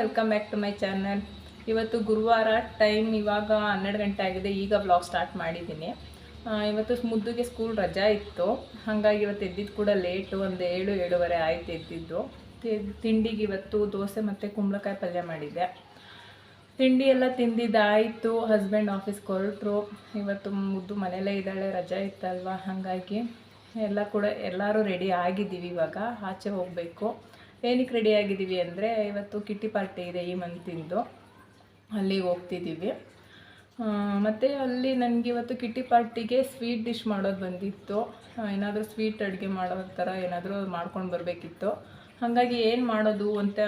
Welcome back to my channel ಇವತ್ತು ಗುರುವಾರ time ಇವಾಗ ಹನ್ನೆರಡು ಗಂಟೆ ಆಗಿದೆ, ಈಗ ಬ್ಲಾಗ್ ಸ್ಟಾರ್ಟ್ ಮಾಡಿದ್ದೀನಿ. ಇವತ್ತು ಮುದ್ದುಗೆ ಸ್ಕೂಲ್ ರಜಾ ಇತ್ತು. ಹಾಗಾಗಿ ಇವತ್ತು ಎದ್ದಿದ್ದು ಕೂಡ ಲೇಟು ಒಂದು ಏಳು, ಏಳುವರೆ ಆಯಿತು ಎದ್ದಿದ್ದು. ತಿಂಡಿಗೆ ಇವತ್ತು ದೋಸೆ ಮತ್ತು ಕುಂಬಳಕಾಯಿ ಪಲ್ಯ ಮಾಡಿದ್ದೆ. ತಿಂಡಿ ಎಲ್ಲ ತಿಂದಿದ್ದಾಯಿತು ಹಸ್ಬೆಂಡ್ ಆಫೀಸ್ ಕೊರಟರು ಇವತ್ತು ಮುದ್ದು ಮನೆಯಲ್ಲೇ ಇದ್ದಾಳೆ, ರಜಾ ಇತ್ತಲ್ವ? ಹಾಗಾಗಿ ಎಲ್ಲ ಕೂಡ ಎಲ್ಲರೂ ರೆಡಿ ಆಗಿದ್ದೀವಿ ಇವಾಗ. ಆಚೆ ಹೋಗಬೇಕು. ಏನಕ್ಕೆ ರೆಡಿ ಆಗಿದ್ದೀವಿ ಅಂದರೆ ಇವತ್ತು ಕಿಟ್ಟಿ ಪಾರ್ಟಿ ಇದೆ ಈ ಮಂತಿಂದು. ಅಲ್ಲಿಗೆ ಹೋಗ್ತಿದ್ದೀವಿ. ಮತ್ತು ಅಲ್ಲಿ ನನಗೆ ಇವತ್ತು ಕಿಟ್ಟಿ ಪಾರ್ಟಿಗೆ ಸ್ವೀಟ್ ಡಿಶ್ ಮಾಡೋದು ಬಂದಿತ್ತು. ಏನಾದರೂ ಸ್ವೀಟ್ ಅಡುಗೆ ಮಾಡೋ ಥರ ಏನಾದರೂ ಮಾಡ್ಕೊಂಡು ಬರಬೇಕಿತ್ತು. ಹಾಗಾಗಿ ಏನು ಮಾಡೋದು ಅಂತ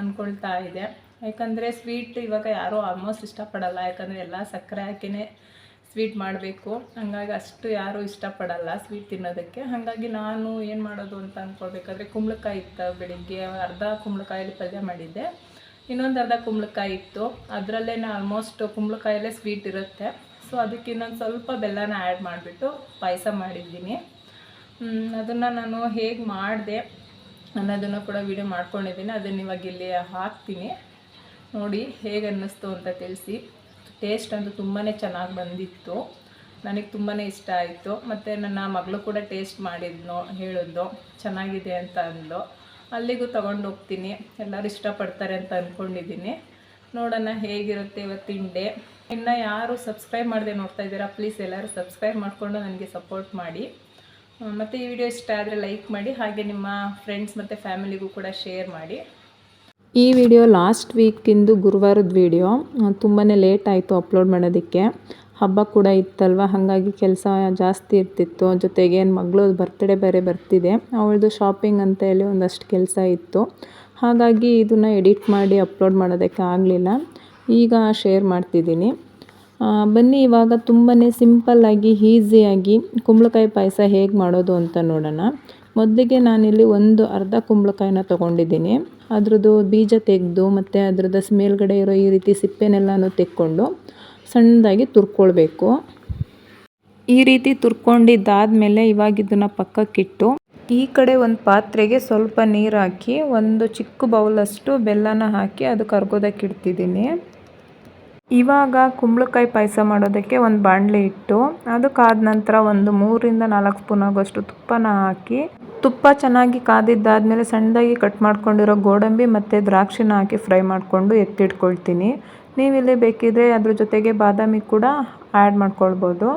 ಅಂದ್ಕೊಳ್ತಾ ಇದೆ. ಯಾಕಂದರೆ ಸ್ವೀಟ್ ಇವಾಗ ಯಾರೂ ಆಲ್ಮೋಸ್ಟ್ ಇಷ್ಟಪಡಲ್ಲ. ಯಾಕಂದರೆ ಎಲ್ಲ ಸಕ್ಕರೆ ಹಾಕಿನೇ ಸ್ವೀಟ್ ಮಾಡಬೇಕು. ಹಂಗಾಗಿ ಅಷ್ಟು ಯಾರೂ ಇಷ್ಟಪಡಲ್ಲ ಸ್ವೀಟ್ ತಿನ್ನೋದಕ್ಕೆ. ಹಾಗಾಗಿ ನಾನು ಏನು ಮಾಡೋದು ಅಂತ ಅಂದ್ಕೊಳ್ಬೇಕಾದ್ರೆ ಕುಂಬಳಕಾಯಿ ಇತ್ತು ಬೆಳಿಗ್ಗೆ. ಅರ್ಧ ಕುಂಬಳಕಾಯಲ್ಲಿ ಪಲ್ಯ ಮಾಡಿದ್ದೆ. ಇನ್ನೊಂದು ಅರ್ಧ ಕುಂಬಳಕಾಯಿ ಇತ್ತು. ಅದರಲ್ಲೇ ಆಲ್ಮೋಸ್ಟ್ ಕುಂಬಳಕಾಯಲ್ಲೇ ಸ್ವೀಟ್ ಇರುತ್ತೆ. ಸೊ ಅದಕ್ಕೆ ಇನ್ನೊಂದು ಸ್ವಲ್ಪ ಬೆಲ್ಲನ ಆ್ಯಡ್ ಮಾಡಿಬಿಟ್ಟು ಪಾಯಸ ಮಾಡಿದ್ದೀನಿ. ಅದನ್ನು ನಾನು ಹೇಗೆ ಮಾಡಿದೆ ಅನ್ನೋದನ್ನು ಕೂಡ ವೀಡಿಯೋ ಮಾಡ್ಕೊಂಡಿದ್ದೀನಿ. ಅದನ್ನು ಇವಾಗ ಇಲ್ಲಿ ಹಾಕ್ತೀನಿ. ನೋಡಿ ಹೇಗೆ ಅನ್ನಿಸ್ತು ಅಂತ ತಿಳಿಸಿ. ಟೇಸ್ಟ್ ಅಂತೂ ತುಂಬಾ ಚೆನ್ನಾಗಿ ಬಂದಿತ್ತು. ನನಗೆ ತುಂಬಾ ಇಷ್ಟ ಆಯಿತು. ಮತ್ತು ನನ್ನ ಮಗಳು ಕೂಡ ಟೇಸ್ಟ್ ಮಾಡಿದ್ನು ಹೇಳಿದ್ಲು ಚೆನ್ನಾಗಿದೆ ಅಂತ ಅಂದ್ಲು. ಅಲ್ಲಿಗೂ ತೊಗೊಂಡು ಹೋಗ್ತೀನಿ. ಎಲ್ಲರೂ ಇಷ್ಟಪಡ್ತಾರೆ ಅಂತ ಅಂದ್ಕೊಂಡಿದ್ದೀನಿ ನೋಡೋಣ ಹೇಗಿರುತ್ತೆ ಇವತ್ತಿನ ಡೇ. ಇನ್ನು ಯಾರು ಸಬ್ಸ್ಕ್ರೈಬ್ ಮಾಡದೆ ನೋಡ್ತಾ ಇದ್ದೀರಾ, ಪ್ಲೀಸ್ ಎಲ್ಲರೂ ಸಬ್ಸ್ಕ್ರೈಬ್ ಮಾಡಿಕೊಂಡು ನನಗೆ ಸಪೋರ್ಟ್ ಮಾಡಿ. ಮತ್ತು ಈ ವಿಡಿಯೋ ಇಷ್ಟ ಆದರೆ ಲೈಕ್ ಮಾಡಿ, ಹಾಗೆ ನಿಮ್ಮ ಫ್ರೆಂಡ್ಸ್ ಮತ್ತು ಫ್ಯಾಮಿಲಿಗೂ ಕೂಡ ಶೇರ್ ಮಾಡಿ. ಈ ವಿಡಿಯೋ ಲಾಸ್ಟ್ ವೀಕಿಂದು ಗುರುವಾರದ ವಿಡಿಯೋ ತುಂಬಾ ಲೇಟ್ ಆಯಿತು ಅಪ್ಲೋಡ್ ಮಾಡೋದಕ್ಕೆ. ಹಬ್ಬ ಕೂಡ ಇತ್ತಲ್ವ? ಹಾಗಾಗಿ ಕೆಲಸ ಜಾಸ್ತಿ ಇರ್ತಿತ್ತು. ಜೊತೆಗೆ ನನ್ನ ಮಗಳು ಬರ್ತ್ಡೇ ಬೇರೆ ಬರ್ತಿದೆ. ಅವಳದು ಶಾಪಿಂಗ್ ಅಂತ ಹೇಳಿ ಒಂದಷ್ಟು ಕೆಲಸ ಇತ್ತು. ಹಾಗಾಗಿ ಇದನ್ನು ಎಡಿಟ್ ಮಾಡಿ ಅಪ್ಲೋಡ್ ಮಾಡೋದಕ್ಕೆ ಆಗಲಿಲ್ಲ. ಈಗ ಶೇರ್ ಮಾಡ್ತಿದ್ದೀನಿ. ಬನ್ನಿ, ಇವಾಗ ತುಂಬಾ ಸಿಂಪಲ್ಲಾಗಿ ಈಸಿಯಾಗಿ ಕುಂಬಳಕಾಯಿ ಪಾಯಸ ಹೇಗೆ ಮಾಡೋದು ಅಂತ ನೋಡೋಣ. ಮೊದಲಿಗೆ ನಾನಿಲ್ಲಿ ಒಂದು ಅರ್ಧ ಕುಂಬಳಕಾಯಿನ ತೊಗೊಂಡಿದ್ದೀನಿ. ಅದ್ರದ್ದು ಬೀಜ ತೆಗೆದು, ಮತ್ತು ಅದ್ರದ್ದು ಮೇಲ್ಗಡೆ ಇರೋ ಈ ರೀತಿ ಸಿಪ್ಪೆನೆಲ್ಲನೂ ತೆಕ್ಕೊಂಡು ಸಣ್ಣದಾಗಿ ತುರ್ಕೊಳ್ಬೇಕು. ಈ ರೀತಿ ತುರ್ಕೊಂಡಿದ್ದಾದಮೇಲೆ ಇವಾಗ ಇದನ್ನು ಪಕ್ಕಕ್ಕಿಟ್ಟು ಈ ಕಡೆ ಒಂದು ಪಾತ್ರೆಗೆ ಸ್ವಲ್ಪ ನೀರು ಹಾಕಿ, ಒಂದು ಚಿಕ್ಕ ಬೌಲಷ್ಟು ಬೆಲ್ಲನ ಹಾಕಿ ಅದು ಕರ್ಗೋದಕ್ಕೆ ಇಡ್ತಿದ್ದೀನಿ. ಇವಾಗ ಕುಂಬಳಕಾಯಿ ಪಾಯಸ ಮಾಡೋದಕ್ಕೆ ಒಂದು ಬಾಣಲೆ ಇಟ್ಟು, ಅದು ಕಾದ ನಂತರ ಒಂದು ಮೂರಿಂದ ನಾಲ್ಕು ಸ್ಪೂನ್ ಆಗೋಷ್ಟು ತುಪ್ಪನ ಹಾಕಿ, ತುಪ್ಪ ಚೆನ್ನಾಗಿ ಕಾದಿದ್ದಾದ್ಮೇಲೆ ಸಣ್ಣದಾಗಿ ಕಟ್ ಮಾಡ್ಕೊಂಡಿರೋ ಗೋಡಂಬಿ ಮತ್ತು ದ್ರಾಕ್ಷಿನ ಹಾಕಿ ಫ್ರೈ ಮಾಡಿಕೊಂಡು ಎತ್ತಿಟ್ಕೊಳ್ತೀನಿ. ನೀವಿಲ್ಲಿ ಬೇಕಿದ್ರೆ ಅದ್ರ ಜೊತೆಗೆ ಬಾದಾಮಿ ಕೂಡ ಆ್ಯಡ್ ಮಾಡ್ಕೊಳ್ಬೋದು.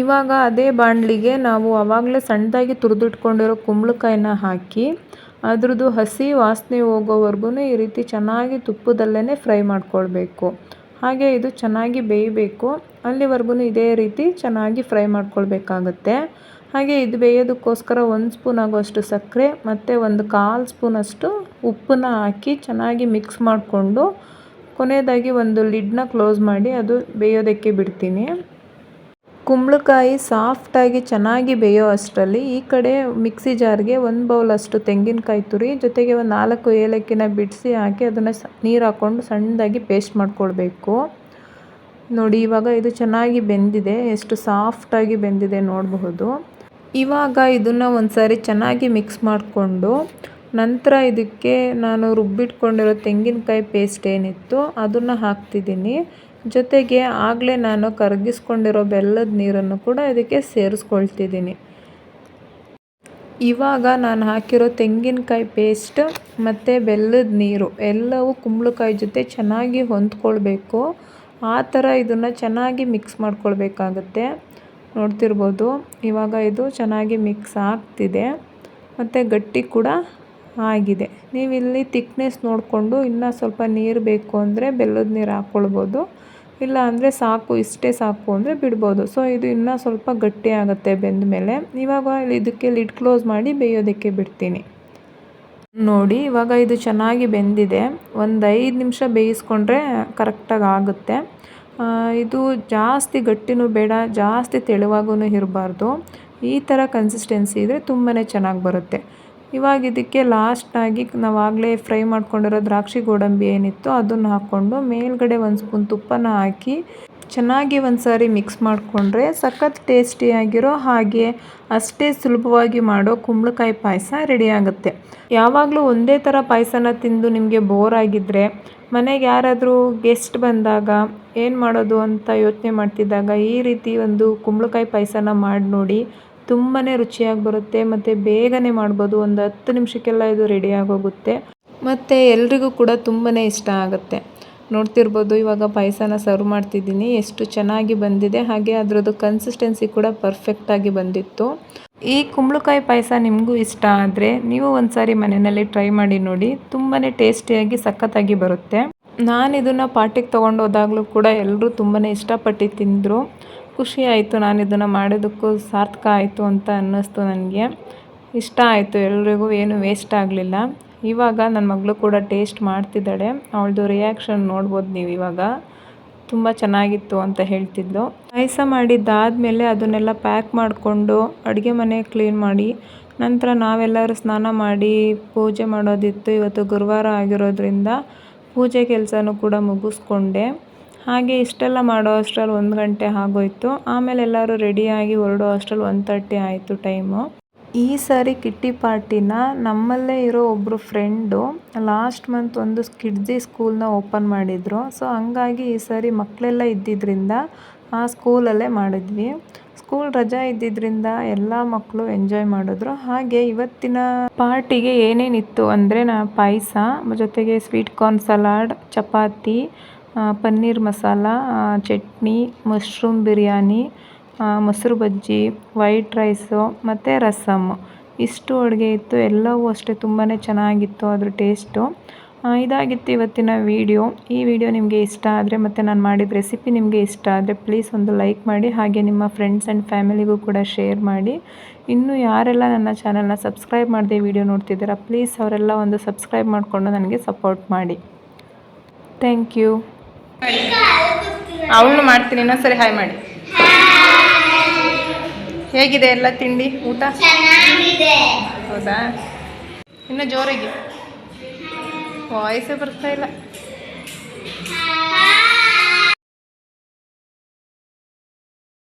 ಇವಾಗ ಅದೇ ಬಾಣಲಿಗೆ ನಾವು ಆವಾಗಲೇ ಸಣ್ಣದಾಗಿ ತುರಿದಿಟ್ಕೊಂಡಿರೋ ಕುಂಬಳಕಾಯಿನ ಹಾಕಿ ಅದ್ರದ್ದು ಹಸಿ ವಾಸನೆ ಹೋಗೋವರೆಗೂ ಈ ರೀತಿ ಚೆನ್ನಾಗಿ ತುಪ್ಪದಲ್ಲೇ ಫ್ರೈ ಮಾಡ್ಕೊಳ್ಬೇಕು. ಹಾಗೆ ಇದು ಚೆನ್ನಾಗಿ ಬೇಯಬೇಕು. ಅಲ್ಲಿವರೆಗೂ ಇದೇ ರೀತಿ ಚೆನ್ನಾಗಿ ಫ್ರೈ ಮಾಡ್ಕೊಳ್ಬೇಕಾಗತ್ತೆ. ಹಾಗೆ ಇದು ಬೇಯೋದಕ್ಕೋಸ್ಕರ ಒಂದು ಸ್ಪೂನ್ ಆಗುವಷ್ಟು ಸಕ್ಕರೆ, ಮತ್ತು ಒಂದು ಕಾಲು ಸ್ಪೂನಷ್ಟು ಉಪ್ಪನ್ನ ಹಾಕಿ ಚೆನ್ನಾಗಿ ಮಿಕ್ಸ್ ಮಾಡಿಕೊಂಡು ಕೊನೆಯದಾಗಿ ಒಂದು ಲಿಡ್ನ ಕ್ಲೋಸ್ ಮಾಡಿ ಅದು ಬೇಯೋದಕ್ಕೆ ಬಿಡ್ತೀನಿ. ಕುಂಬಳಕಾಯಿ ಸಾಫ್ಟಾಗಿ ಚೆನ್ನಾಗಿ ಬೇಯೋ ಅಷ್ಟರಲ್ಲಿ ಈ ಕಡೆ ಮಿಕ್ಸಿ ಜಾರ್ಗೆ ಒಂದು ಬೌಲಷ್ಟು ತೆಂಗಿನಕಾಯಿ ತುರಿ, ಜೊತೆಗೆ ಒಂದು ನಾಲ್ಕು ಏಲಕ್ಕಿನ ಬಿಡಿಸಿ ಹಾಕಿ ಅದನ್ನು ನೀರು ಹಾಕ್ಕೊಂಡು ಸಣ್ಣದಾಗಿ ಪೇಸ್ಟ್ ಮಾಡ್ಕೊಳ್ಬೇಕು. ನೋಡಿ, ಇವಾಗ ಇದು ಚೆನ್ನಾಗಿ ಬೆಂದಿದೆ, ಎಷ್ಟು ಸಾಫ್ಟಾಗಿ ಬೆಂದಿದೆ ನೋಡಬಹುದು. ಇವಾಗ ಇದನ್ನು ಒಂದು ಸಾರಿ ಚೆನ್ನಾಗಿ ಮಿಕ್ಸ್ ಮಾಡಿಕೊಂಡು ನಂತರ ಇದಕ್ಕೆ ನಾನು ರುಬ್ಬಿಟ್ಕೊಂಡಿರೋ ತೆಂಗಿನಕಾಯಿ ಪೇಸ್ಟ್ ಏನಿತ್ತು ಅದನ್ನು ಹಾಕ್ತಿದ್ದೀನಿ. ಜೊತೆಗೆ ಆಗಲೇ ನಾನು ಕರಗಿಸ್ಕೊಂಡಿರೋ ಬೆಲ್ಲದ ನೀರನ್ನು ಕೂಡ ಇದಕ್ಕೆ ಸೇರಿಸ್ಕೊಳ್ತಿದ್ದೀನಿ. ಇವಾಗ ನಾನು ಹಾಕಿರೋ ತೆಂಗಿನಕಾಯಿ ಪೇಸ್ಟ್ ಮತ್ತು ಬೆಲ್ಲದ ನೀರು ಎಲ್ಲವೂ ಕುಂಬಳಕಾಯಿ ಜೊತೆ ಚೆನ್ನಾಗಿ ಹೊಂದ್ಕೊಳ್ಬೇಕು. ಆ ಥರ ಇದನ್ನು ಚೆನ್ನಾಗಿ ಮಿಕ್ಸ್ ಮಾಡ್ಕೊಳ್ಬೇಕಾಗತ್ತೆ. ನೋಡ್ತಿರ್ಬೋದು ಇವಾಗ ಇದು ಚೆನ್ನಾಗಿ ಮಿಕ್ಸ್ ಆಗ್ತಿದೆ. ಮತ್ತು ಗಟ್ಟಿ ಕೂಡ ಆಗಿದೆ. ನೀವಿಲ್ಲಿ ತಿಕ್ನೆಸ್ ನೋಡಿಕೊಂಡು ಇನ್ನೂ ಸ್ವಲ್ಪ ನೀರು ಬೇಕು ಅಂದರೆ ಬೆಲ್ಲದ ನೀರು ಹಾಕ್ಕೊಳ್ಬೋದು ಇಲ್ಲ ಅಂದರೆ ಸಾಕು, ಇಷ್ಟೇ ಸಾಕು ಅಂದರೆ ಬಿಡ್ಬೋದು. ಸೊ ಇದು ಇನ್ನೂ ಸ್ವಲ್ಪ ಗಟ್ಟಿ ಆಗುತ್ತೆ ಬೆಂದ ಮೇಲೆ. ಇವಾಗ ಇದಕ್ಕೆ ಲಿಡ್ ಕ್ಲೋಸ್ ಮಾಡಿ ಬೇಯೋದಕ್ಕೆ ಬಿಡ್ತೀನಿ. ನೋಡಿ, ಇವಾಗ ಇದು ಚೆನ್ನಾಗಿ ಬೆಂದಿದೆ. ಒಂದು ಐದು ನಿಮಿಷ ಬೇಯಿಸ್ಕೊಂಡ್ರೆ ಕರೆಕ್ಟಾಗಿ ಆಗುತ್ತೆ. ಇದು ಜಾಸ್ತಿ ಗಟ್ಟಿನೂ ಬೇಡ, ಜಾಸ್ತಿ ತೆಳುವಾಗೂ ಇರಬಾರ್ದು. ಈ ಥರ ಕನ್ಸಿಸ್ಟೆನ್ಸಿ ಇದ್ದರೆ ತುಂಬಾ ಚೆನ್ನಾಗಿ ಬರುತ್ತೆ. ಇವಾಗ ಇದಕ್ಕೆ ಲಾಸ್ಟಾಗಿ ನಾವು ಆಗಲೇ ಫ್ರೈ ಮಾಡ್ಕೊಂಡಿರೋ ದ್ರಾಕ್ಷಿ ಗೋಡಂಬಿ ಏನಿತ್ತು ಅದನ್ನು ಹಾಕ್ಕೊಂಡು ಮೇಲ್ಗಡೆ ಒಂದು ಸ್ಪೂನ್ ತುಪ್ಪನ ಹಾಕಿ ಚೆನ್ನಾಗಿ ಒಂದು ಸಾರಿ ಮಿಕ್ಸ್ ಮಾಡಿಕೊಂಡ್ರೆ ಸಖತ್ ಟೇಸ್ಟಿಯಾಗಿರೋ ಹಾಗೆ ಅಷ್ಟೇ ಸುಲಭವಾಗಿ ಮಾಡೋ ಕುಂಬಳಕಾಯಿ ಪಾಯಸ ರೆಡಿ ಆಗುತ್ತೆ. ಯಾವಾಗಲೂ ಒಂದೇ ಥರ ಪಾಯಸನ ತಿಂದು ನಿಮಗೆ ಬೋರ್ ಆಗಿದ್ದರೆ ಮನೆಗೆ ಯಾರಾದರೂ ಗೆಸ್ಟ್ ಬಂದಾಗ ಏನು ಮಾಡೋದು ಅಂತ ಯೋಚನೆ ಮಾಡ್ತಿದ್ದಾಗ ಈ ರೀತಿ ಒಂದು ಕುಂಬಳಕಾಯಿ ಪಾಯಸನ ಮಾಡಿ ನೋಡಿ. ತುಂಬಾ ರುಚಿಯಾಗಿ ಬರುತ್ತೆ, ಮತ್ತು ಬೇಗನೆ ಮಾಡ್ಬೋದು. ಒಂದು ಹತ್ತು ನಿಮಿಷಕ್ಕೆಲ್ಲ ಇದು ರೆಡಿಯಾಗೋಗುತ್ತೆ ಮತ್ತು ಎಲ್ರಿಗೂ ಕೂಡ ತುಂಬಾ ಇಷ್ಟ ಆಗುತ್ತೆ. ನೋಡ್ತಿರ್ಬೋದು, ಇವಾಗ ಪಾಯಸನ ಸರ್ವ್ ಮಾಡ್ತಿದ್ದೀನಿ. ಎಷ್ಟು ಚೆನ್ನಾಗಿ ಬಂದಿದೆ. ಹಾಗೆ ಅದರದ್ದು ಕನ್ಸಿಸ್ಟೆನ್ಸಿ ಕೂಡ ಪರ್ಫೆಕ್ಟಾಗಿ ಬಂದಿತ್ತು. ಈ ಕುಂಬಳಕಾಯಿ ಪಾಯಸ ನಿಮಗೂ ಇಷ್ಟ ಆದರೆ ನೀವು ಒಂದ್ಸಾರಿ ಮನೆಯಲ್ಲಿ ಟ್ರೈ ಮಾಡಿ ನೋಡಿ. ತುಂಬಾ ಟೇಸ್ಟಿಯಾಗಿ ಸಖತ್ತಾಗಿ ಬರುತ್ತೆ. ನಾನು ಇದನ್ನು ಪಾರ್ಟಿಗೆ ತೊಗೊಂಡು ಹೋದಾಗಲೂ ಕೂಡ ಎಲ್ಲರೂ ತುಂಬಾ ಇಷ್ಟಪಟ್ಟು ತಿಂದರು. ಖುಷಿ ಆಯಿತು ನಾನು ಇದನ್ನು ಮಾಡಿದ್ದಕ್ಕೂ ಸಾರ್ಥಕ ಆಯಿತು ಅಂತ ಅನ್ನಿಸ್ತು ನನಗೆ. ಇಷ್ಟ ಆಯಿತು, ಎಲ್ರಿಗೂ ಏನು ವೇಸ್ಟ್ ಆಗಲಿಲ್ಲ. ಇವಾಗ ನನ್ನ ಮಗಳು ಕೂಡ ಟೇಸ್ಟ್ ಮಾಡ್ತಿದ್ದಾಳೆ. ಅವಳದು ರಿಯಾಕ್ಷನ್ ನೋಡ್ಬೋದು ನೀವು ಇವಾಗ. ತುಂಬ ಚೆನ್ನಾಗಿತ್ತು ಅಂತ ಹೇಳ್ತಿದ್ಲು. ಪಾಯಸ ಮಾಡಿದ್ದಾದಮೇಲೆ ಅದನ್ನೆಲ್ಲ ಪ್ಯಾಕ್ ಮಾಡಿಕೊಂಡು ಅಡುಗೆ ಮನೆ ಕ್ಲೀನ್ ಮಾಡಿ, ನಂತರ ನಾವೆಲ್ಲರೂ ಸ್ನಾನ ಮಾಡಿ ಪೂಜೆ ಮಾಡೋದಿತ್ತು. ಇವತ್ತು ಗುರುವಾರ ಆಗಿರೋದ್ರಿಂದ ಪೂಜೆ ಕೆಲಸನೂ ಕೂಡ ಮುಗಿಸ್ಕೊಂಡೆ. ಹಾಗೆ ಇಷ್ಟೆಲ್ಲ ಮಾಡೋ ಅಷ್ಟ್ರಲ್ಲಿ ಒಂದು ಗಂಟೆ ಆಗೋಯ್ತು. ಆಮೇಲೆ ಎಲ್ಲರೂ ರೆಡಿಯಾಗಿ ಹೊರಡೋ ಅಷ್ಟ್ರಲ್ಲಿ ಒನ್ ತರ್ಟಿ ಆಯಿತು ಟೈಮು ಈ ಸಾರಿ ಕಿಟ್ಟಿ ಪಾರ್ಟಿನ ನಮ್ಮಲ್ಲೇ ಇರೋ ಒಬ್ಬರು ಫ್ರೆಂಡು ಲಾಸ್ಟ್ ಮಂತ್ ಒಂದು ಕಿಡ್ಜಿ ಸ್ಕೂಲ್ನ ಓಪನ್ ಮಾಡಿದರು. ಸೊ ಹಂಗಾಗಿ ಈ ಸಾರಿ ಮಕ್ಕಳೆಲ್ಲ ಇದ್ದಿದ್ದರಿಂದ ಆ ಸ್ಕೂಲಲ್ಲೇ ಮಾಡಿದ್ವಿ. ಸ್ಕೂಲ್ ರಜಾ ಇದ್ದಿದ್ದರಿಂದ ಎಲ್ಲ ಮಕ್ಕಳು ಎಂಜಾಯ್ ಮಾಡಿದ್ರು. ಹಾಗೆ ಇವತ್ತಿನ ಪಾರ್ಟಿಗೆ ಏನೇನಿತ್ತು ಅಂದರೆ ನಾ ಪಾಯಸ, ಜೊತೆಗೆ sweet corn salad chapati paneer masala chutney, mushroom biryani ಮೊಸರು ಬಜ್ಜಿ, ವೈಟ್ ರೈಸು ಮತ್ತು ರಸಮ್. ಇಷ್ಟು ಅಡುಗೆ ಇತ್ತು. ಎಲ್ಲವೂ ಅಷ್ಟೇ ತುಂಬಾ ಚೆನ್ನಾಗಿತ್ತು ಅದ್ರ ಟೇಸ್ಟು. ಇದಾಗಿತ್ತು ಇವತ್ತಿನ ವಿಡಿಯೋ. ಈ ವಿಡಿಯೋ ನಿಮಗೆ ಇಷ್ಟ ಆದರೆ ಮತ್ತು ನಾನು ಮಾಡಿದ ರೆಸಿಪಿ ನಿಮಗೆ ಇಷ್ಟ ಆದರೆ ಪ್ಲೀಸ್ ಒಂದು ಲೈಕ್ ಮಾಡಿ, ಹಾಗೆ ನಿಮ್ಮ ಫ್ರೆಂಡ್ಸ್ ಆ್ಯಂಡ್ ಫ್ಯಾಮಿಲಿಗೂ ಕೂಡ ಶೇರ್ ಮಾಡಿ. ಇನ್ನು ಯಾರೆಲ್ಲ ನನ್ನ ಚಾನಲ್ನ ಸಬ್ಸ್ಕ್ರೈಬ್ ಮಾಡದೆ ವಿಡಿಯೋ ನೋಡ್ತಿದ್ದೀರಾ, ಪ್ಲೀಸ್ ಅವರೆಲ್ಲ ಒಂದು ಸಬ್ಸ್ಕ್ರೈಬ್ ಮಾಡಿಕೊಂಡು ನನಗೆ ಸಪೋರ್ಟ್ ಮಾಡಿ. Thank you. ಅವಳು ಮಾಡ್ತೀನಿ ಇನ್ನೊಂದ್ಸರಿ ಹಾಯ್ ಮಾಡಿ. ಹೇಗಿದೆ ಎಲ್ಲ ತಿಂಡಿ ಊಟ? ಹೌದಾ? ಇನ್ನು ಜೋರಾಗಿ. ವಾಯ್ಸೇ ಬರ್ತಾ ಇಲ್ಲ.